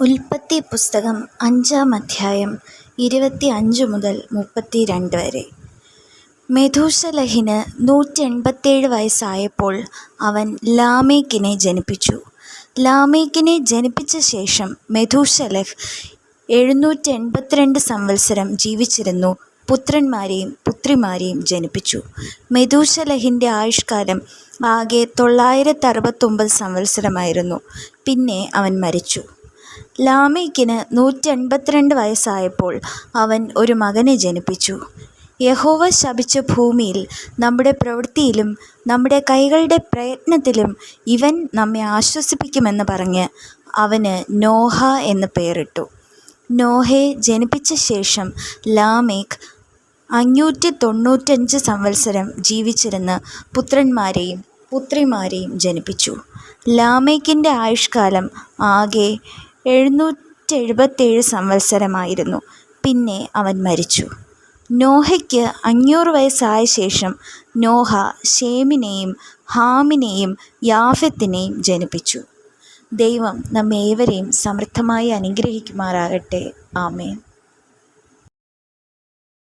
ഉൽപ്പത്തി പുസ്തകം അഞ്ചാം അധ്യായം ഇരുപത്തി അഞ്ച് മുതൽ മുപ്പത്തി രണ്ട് വരെ. മെഥൂശലഹിന് നൂറ്റി എൺപത്തേഴ് വയസ്സായപ്പോൾ അവൻ ലാമേക്കിനെ ജനിപ്പിച്ചു. ലാമേക്കിനെ ജനിപ്പിച്ച ശേഷം മെഥൂശലഹ് എഴുന്നൂറ്റി എൺപത്തിരണ്ട് സംവത്സരം ജീവിച്ചിരുന്നു. പുത്രന്മാരെയും പുത്രിമാരെയും ജനിപ്പിച്ചു. മെഥൂശലഹിന്റെ ആയുഷ്കാലം ആകെ തൊള്ളായിരത്തി അറുപത്തൊമ്പത് സംവത്സരമായിരുന്നു. പിന്നെ അവൻ മരിച്ചു. ലാമേക്കിന് നൂറ്റി എൺപത്തിരണ്ട് വയസ്സായപ്പോൾ അവൻ ഒരു മകനെ ജനിപ്പിച്ചു. യഹോവ ശപിച്ച ഭൂമിയിൽ നമ്മുടെ പ്രവൃത്തിയിലും നമ്മുടെ കൈകളുടെ പ്രയത്നത്തിലും ഇവൻ നമ്മെ ആശ്വസിപ്പിക്കുമെന്ന് പറഞ്ഞ് അവന് നോഹ എന്ന് പേരിട്ടു. നോഹയെ ജനിപ്പിച്ച ശേഷം ലാമേക്ക് അഞ്ഞൂറ്റി തൊണ്ണൂറ്റഞ്ച് സംവത്സരം ജീവിച്ചിരുന്ന് പുത്രന്മാരെയും പുത്രിമാരെയും ജനിപ്പിച്ചു. ലാമേക്കിന്റെ ആയുഷ്കാലം ആകെ എഴുന്നൂറ്റെഴുപത്തേഴ് സംവത്സരമായിരുന്നു. പിന്നെ അവൻ മരിച്ചു. നോഹയ്ക്ക് അഞ്ഞൂറ് വയസ്സായ ശേഷം നോഹ ഷേമിനെയും ഹാമിനെയും യാഫത്തിനെയും ജനിപ്പിച്ചു. ദൈവം നമ്മേവരെയും സമൃദ്ധമായി അനുഗ്രഹിക്കുമാറാകട്ടെ. ആമേൻ.